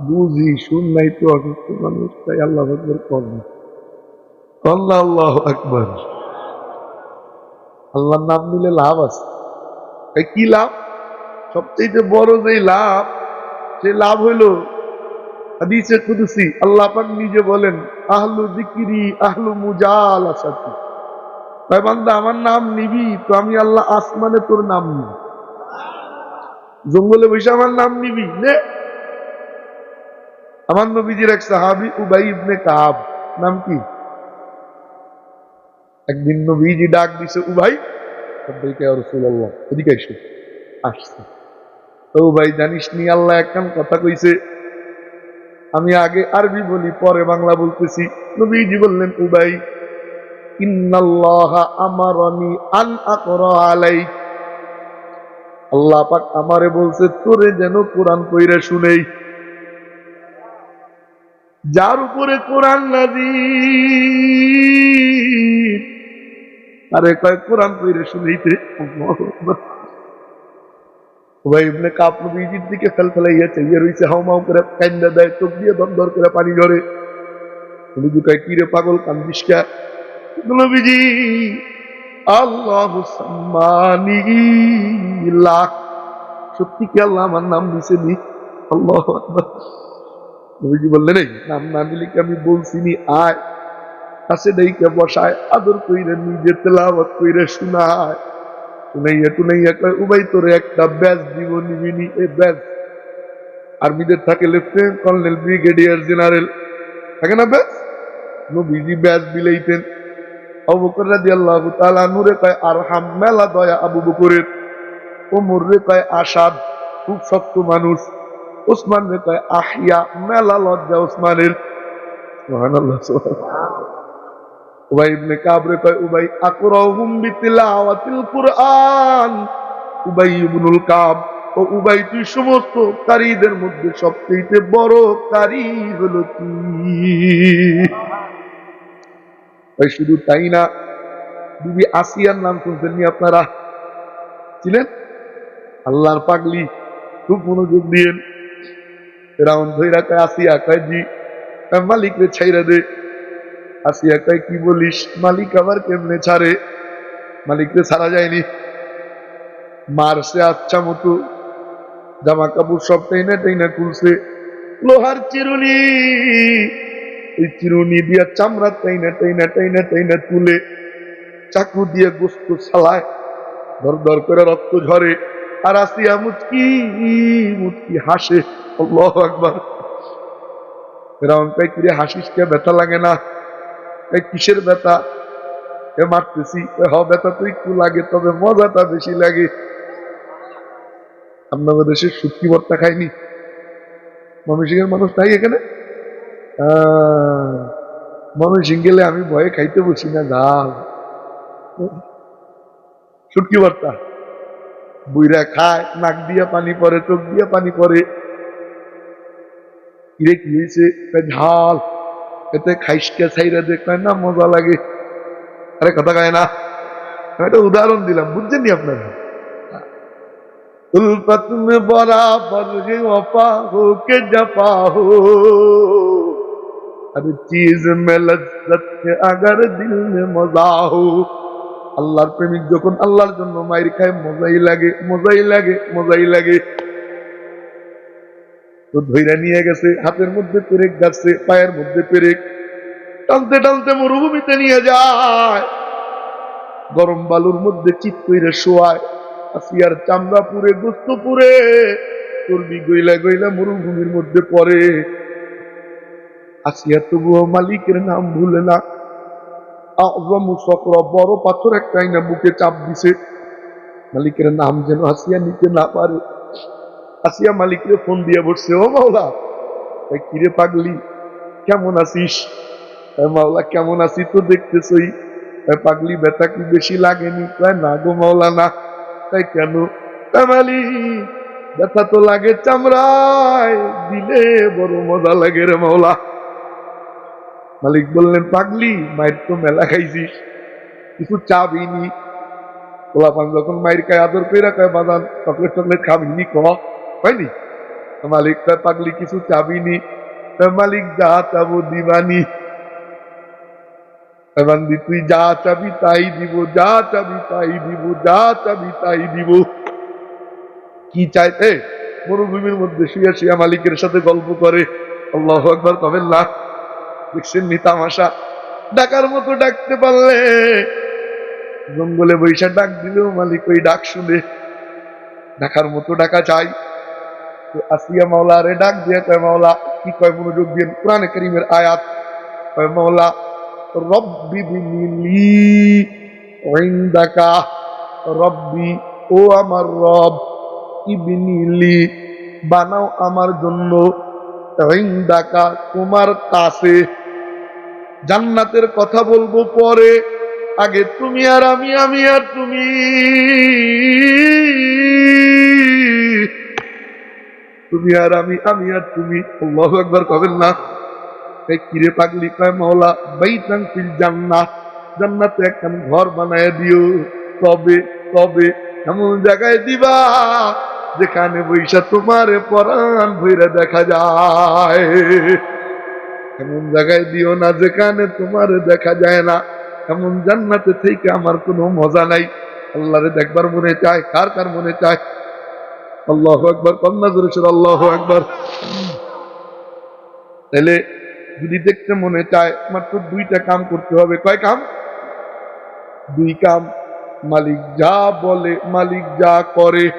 বুঝি শুন নাই তো অসুস্থ মানুষ, তাই আল্লাহ আকবর করেন আল্লাহ আল্লাহ আকবর। আল্লাহর নাম নিলে লাভ আছে। এই কি লাভ? সবচেয়ে বড় যে লাভ, সে লাভ হইল আল্লাহ নিজে বলেন, আহলু দিকিরি আহলু মুজাল আসাতি তাই বান্দা, আমার নাম নিবি, তো আমি আল্লাহ আসমানে তোর নাম নিবি। জঙ্গলে বসে, আমার নাম নিবি? নে। আমার নবীজির এক সাহাবি উবাই ইবনে কাব, নাম কি? একদিন নবীজি ডাক দিছে, উবাই আমি আগে আরবি বলি, পরে বাংলা বলতেছি। নবীজি বললেন, উবাই আল্লাহ পাক আমারে বলছে, তোরে যেন কোরআন কইরা শুনেই। যার উপরে কোরআন নাজি আরে কয়, কোরআন রইছে, হাও করে করে পানি পাগল সত্যি কি আল্লাহ আমার নাম নিছে নি? আল্লাহ নবীজি বললেন এই নাম না কি আমি বলছি নি আয়। কাছে বসায়, আদর কইরে নিজে কইরে শোনায়। শুনাইয়া টুনাইয়া কয়, উবাই একটা ব্যাজ দিব এ ব্যাজ আর্মিদের থাকে লেফটেন্যান্ট কর্নেল ব্রিগেডিয়ার জেনারেল। থাকে না ব্যাজ নবীজি ব্যাজ বিলাইতেন আবু বকর রাদিয়াল্লাহু তাআলা নূরে কয়, আরহাম, মেলা দয়া আবু বকরের। রে কয়, আসাদ, খুব শক্ত মানুষ। কয়, আহিয়া, মেলা লজ্জা ভাই, শুধু তাই না, বিবি আসিয়ার নাম শুনছেন আপনারা? ছিলেন আল্লাহর পাগলি, খুব মনোযোগ দিয়েন। রাউন্ড ধৈরা কয় আসিয়া কয় জি মালিক রে ছাইরা দে। আসিয়া কয় কি বলিস? মালিক আবার কেমনে ছাড়ে? মালিক রে ছাড়া যায়নি। মারছে আচ্ছা মতো। জামা কাপড় সব টাইনা টাইনা খুলছে। লোহার চিরুনি। এই চিরুনি দিয়া চামড়া টাইনা টাইনা টাইনা টাইনা তুলে চাকু দিয়ে গোস্ত ছালায়। ধর ধর করে রক্ত ঝরে। আর আসিয়া মুচকি মুচকি হাসে। কিরে, হাসিস কে? ব্যথা লাগে না? কিসের ব্যথা? এ, মারতেছি। হ, ব্যথা তো একটু লাগে, তবে মজাটা বেশি লাগে। আপনাদের দেশে শুটকি ভর্তা খায়নি ময়মনসিংহের মানুষ নাই এখানে? গেলে আমি ভয়ে খাইতে বসি না ঝাল শুটকি ভর্তা? বুইরা খায় নাক দিয়ে পানি পড়ে চোখ দিয়ে পানি পড়ে কিরে কি হয়েছে কয়, ঝাল এতে খাইসকে ছাইরা দেখবেন না মজা লাগে আরে কথা কয় না আমি একটা উদাহরণ দিলাম বুঝছেন নি আপনারা उल्फत में बराबर है वफा हो के जपा हो हर चीज में लज्जत है अगर दिल में मजा हो আল্লাহর প্রেমিক যখন আল্লাহর জন্য মায়ের খায়, মজাই লাগে মজাই লাগে মজাই লাগে। তো ধৈরা নিয়ে গেছে, হাতের মধ্যে পেরেক গাছে পায়ের মধ্যে পেরেক। টানতে টানতে মরুভূমিতে নিয়ে যায়। গরম বালুর মধ্যে চিত কইরে শোয়ায়। আসিয়ার চামড়া পুরে গোস্ত পুরে চর্বি গইলা গইলা মরুভূমির মধ্যে পড়ে। আসিয়া তবুও মালিকের নাম ভুলে না বড় পাথর একটা আইনা বুকে চাপ দিছে। মালিকের নাম যেন আসিয়া নিতে না পারে। আসিয়া মালিকরে ফোন দিয়ে বসছে ও মাওলা কয়, কিরে পাগলি? কেমন আছিস? মাওলা কেমন আছি তো দেখতেছই। পাগলি ব্যথা কি বেশি লাগেনি? তাই না গো মাওলা না। তাই কেন? কয়, ব্যথা তো লাগে চামড়ায় দিলে বড় মজা লাগে রে মাওলা। মালিক বললেন, পাগলি, মায়ের তো মেলা খাইছিস। কিছু চাবিনি পোলাপান যখন মায়ের কায় আদর করে কয় বাদান চকলেট চকলেট খাবিনি ক? হয়নি। মালিক কয়, পাগলি, কিছু চাবিনি মালিক, যা চাবো দিবানি। বান্দি, তুই যা চাবি তাই দিব, যা চাবি তাই দিব, যা চাবি তাই দিব। কি চাইতে মরুভূমির মধ্যে শুয়ে শুয়ে মালিকের সাথে গল্প করে। আল্লাহ একবার কবেন না। দেখছেন নি তামাশা ডাকার মতো ডাকতে পারলে। জঙ্গলে বৈশা ডাক দিলেও মালিক ওই ডাক শুনে ডাকার মতো ডাকা চাই আসিয়া মাওলা রে ডাক দিয়ে কয়, মাওলা, কি কয় মনোযোগ দিয়ে কোরআনে করিমের আয়াত? কয়, মাওলা, রব্বি বিনিলি ইনদাকা, রব্বি, ও আমার রব, ইবনিলি, বানাও আমার জন্য ইনদাকা তোমার কাছে জান্নাতের কথা বলব পরে। আগে তুমি আর আমি আমি আর তুমি। তুমি আর আমি আমি আর তুমি। আল্লাহ একবার কবেন না? এই কিরে পাগলি কয়, মাওলা বাইতাং ফিল জান্নাত জান্নাতে একটা ঘর বানায় দিও। তবে তবে এমন জায়গায় দিবা যেখানে বৈশা তোমার পরাণ ভৈরা দেখা যায়। এমন জায়গায় দিও না যেখানে তোমার দেখা যায় না। এমন জান্নাতে থেকে আমার কোনো মজা নাই। আল্লাহরে দেখবার মনে চায়, কার কার মনে চায়? আল্লাহ একবার কন্যা জোরেশ্বর আল্লাহ একবার তাহলে যদি দেখতে মনে চায় মাত্র দুইটা কাম করতে হবে। কয় কাম? দুই কাম। মালিক যা বলে, মালিক যা করে,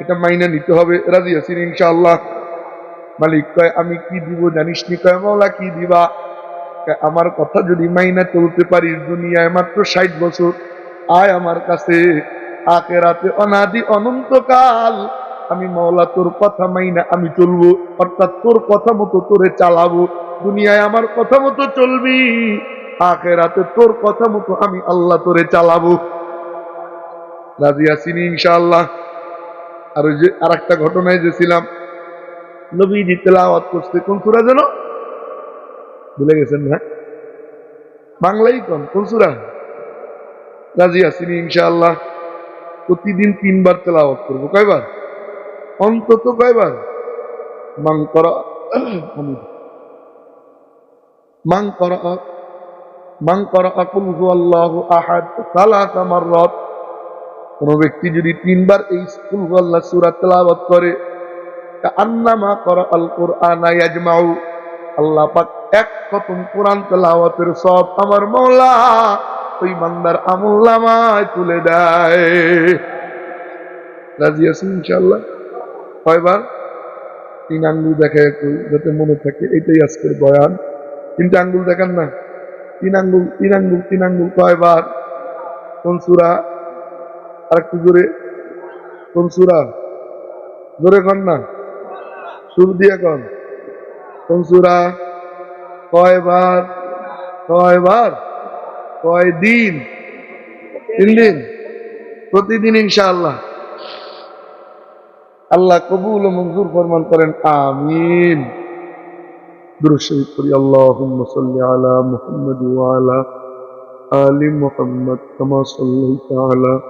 এটা মাইনে নিতে হবে। রাজি আছি ইনশাআল্লাহ। মালিক কয়, আমি কি দিব জানিস নি? কয় মাওলা কি দিবা? আমার কথা যদি মাইনা চলতে পারিস দুনিয়ায় মাত্র ষাট বছর, আয় আমার কাছে। আখেরাতে অনাদি অনন্তকাল আমি মাওলা তোর কথা মাইনা আমি চলবো, অর্থাৎ তোর কথা মতো তোরে চালাবো। দুনিয়ায় আমার কথা মতো চলবি, আখেরাতে তোর কথা মতো আমি আল্লাহ তোরে চালাবো। রাজি আসিনি ইনশাআল্লাহ। আর যে আর একটা ঘটনায় যে ছিলাম নবীজি তেলাওয়াত করতে কোন সুরা যেন? ভুলে গেছেন না? বাংলাই কোন? কোন সুরা? রাজি আসিনি ইনশাআল্লাহ। প্রতিদিন তিনবার তেলাওয়াত করব। কয়বার? অন্তত কয়বার? মাং করা মাং করা মাং করা আকুল আল্লাহ আহাদ সালাসা মাররাত। কোন ব্যক্তি যদি তিনবার এই স্কুল আল্লাহ সুরা তেলাওয়াত করে আন্নামা করা আল্লাহ সব আমার তুলে দেয়। ইনশাআল্লাহ? কয়বার? তিন আঙ্গুল দেখে একটু, যাতে মনে থাকে, এটাই আজকের বয়ান। তিনটা আঙ্গুল দেখান না? তিন আঙ্গুল তিন আঙ্গুল তিন আঙ্গুল কয়বার? কোন আর একটু জোরে। কোন সুরা? জোরে কন না। সুর দিয়ে কন? কোন সুরা? কয়বার? কয়বার? কয় দিন তিন দিন প্রতিদিন ইনশাআল্লাহ। আল্লাহ কবুল ও মঞ্জুর ফরমান করেন, আমিন। দুরূদ শরীফ পড়ি, আল্লাহুম্মা সাল্লি আলা মুহাম্মাদ ওয়া আলা আলি মুহাম্মাদ, কামা সাল্লাইতা আলা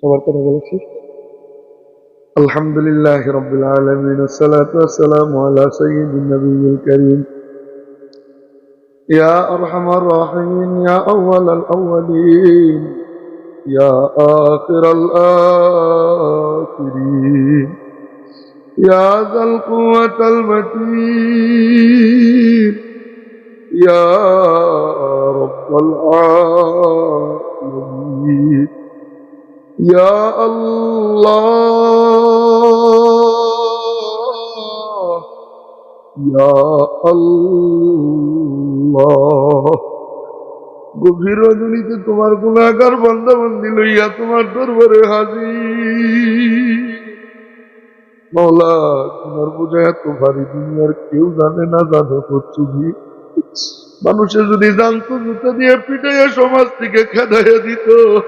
সবার কথা বলেছি الحمد لله رب العالمين والصلاة والسلام على سيد النبي الكريم يا أرحم الراحمين يا أول الأولين يا آخر الآخرين يا ذا القوة المتين يا رب العالمين يا الله يا الله গভীর রজনীতে তোমার গুণাগার বন্দাবন্দি লইয়া তোমার দরবারে হাজির মৌলা তোমার বোঝা এত ভারী দুনিয়ার কেউ জানে না জানো তুমি মানুষে যদি জানতো, জুতো দিয়ে পিটাইয়া সমাজ থেকে খেদাইয়া দিত।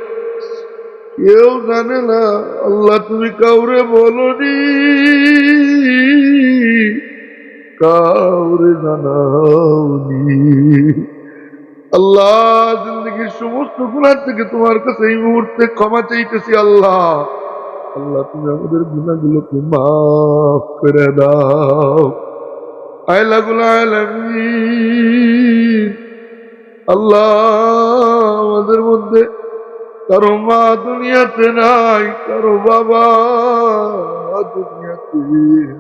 কেউ জানে না, আল্লাহ তুমি কাউরে বলনি। কাউরে জানাওনি। আল্লাহ জিন্দগির সমস্ত গুণার থেকে তোমার কাছে এই মুহূর্তে ক্ষমা চাইতেছি, আল্লাহ। আল্লাহ, তুমি আমাদের গুণাগুলোকে মাফ করে দাও। আল্লাহ আমাদের মধ্যে কারও মা দুনিয়াতে নাই, কারও বাবা দুনিয়াতে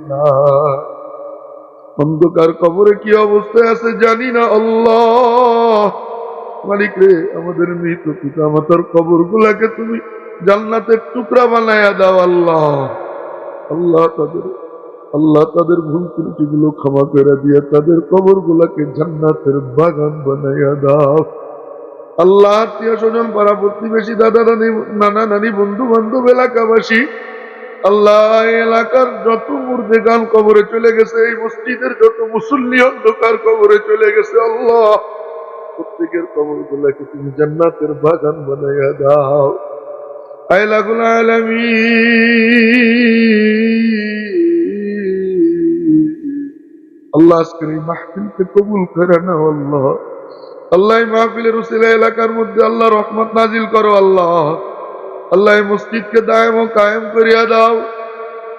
নাই। অন্ধকার কবরে কি অবস্থায় আছে জানি না, আল্লাহ। মালিক রে, আমাদের মৃত পিতা মাতার কবর গুলাকে তুমি জান্নাতের টুকরা বানায়া দাও, আল্লাহ। আল্লাহ তাদের আল্লাহ তাদের ভুল ত্রুটি গুলো ক্ষমা করে দিয়ে তাদের কবর গুলাকে জান্নাতের বাগান বানাইয়া দাও। আল্লাহ আত্মীয় স্বজন, পাড়া প্রতিবেশী, দাদা নানি, নানা নানি, বন্ধু বান্ধব, এলাকাবাসী, আল্লাহ এলাকার যত মুর্দে গান কবরে চলে গেছে, এই মসজিদের যত মুসল্লি অন্ধকার কবরে চলে গেছে, আল্লাহ প্রত্যেকের কবর গুলাকে তুমি জান্নাতের বাগান বানাইয়া দাও। আইলাগুল আলমী আল্লাহ আজকের এই মাহফিলকে কবুল করে নাও, আল্লাহ। আল্লাহ মাহফিলের উসিলা এলাকার মধ্যে আল্লাহ রহমত নাজিল করো, আল্লাহ। আল্লাহ মসজিদকে দায়ম ও কায়েম করিয়া দাও।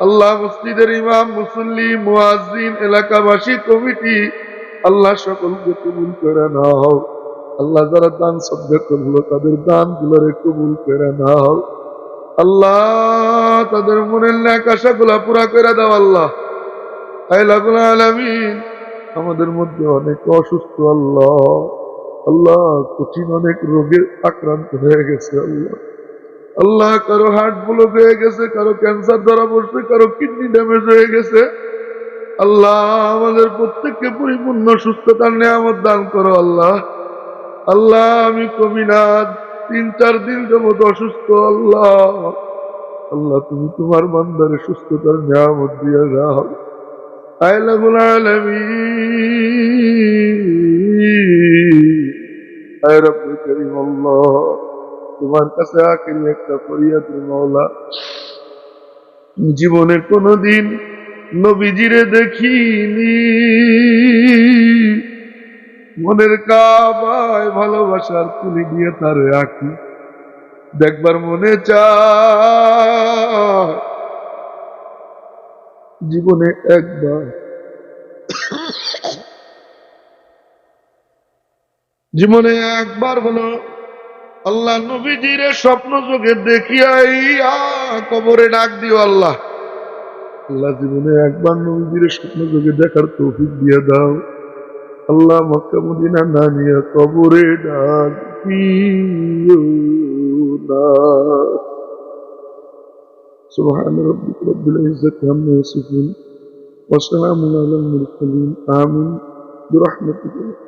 আল্লাহ মসজিদের ইমাম, মুসল্লি, মুয়াজ্জিন, এলাকাবাসী, কমিটি, আল্লাহ সকলকে কবুল করে নাও। আল্লাহ যারা দান সদ্যা করল, তাদের দান গুলোরে কবুল করে নাও। আল্লাহ, তাদের মনের ন্যাক আশাগুলা পুরা করে দাও, আল্লাহ। আমাদের মধ্যে অনেক অসুস্থ আল্লাহ। আল্লাহ কঠিন অনেক রোগে আক্রান্ত হয়ে গেছে আল্লাহ। আল্লাহ কারও হার্ট ব্লক হয়ে গেছে, কারও ক্যান্সার ধরা পড়ছে, কারও কিডনি ড্যামেজ হয়ে গেছে। আল্লাহ আমাদের প্রত্যেককে পরিপূর্ণ সুস্থতার নিয়ামত দান করো আল্লাহ। আল্লাহ আমি কমি না, তিন চার দিন যাবত অসুস্থ আল্লাহ। আল্লাহ তুমি তোমার বান্দারে সুস্থতার নিয়ামত দিয়ে যাও। তোমার কাছে একটা রে মাওলা। জীবনে কোনোদিন নবীজিরে দেখিনি। মনের কাবায় ভালোবাসার তুলি দিয়ে তারে আঁকি। দেখবার মনে চায় জীবনে একবার। জীবনে একবার হলো আল্লাহ নবীজিরে স্বপ্ন যোগে দেখিয়াইয়া কবরে ডাক দিও আল্লাহ। আল্লাহ জীবনে একবার নবীজিরে স্বপ্ন যোগে দেখার তৌফিক দিয়ে দাও। আল্লাহ মক্কা মদিনা না নিয়ে কবরে ডাক দিও না। سبحان ربك رب العزة عما يصفون وسلام على المرسلين. آمين. برحمتك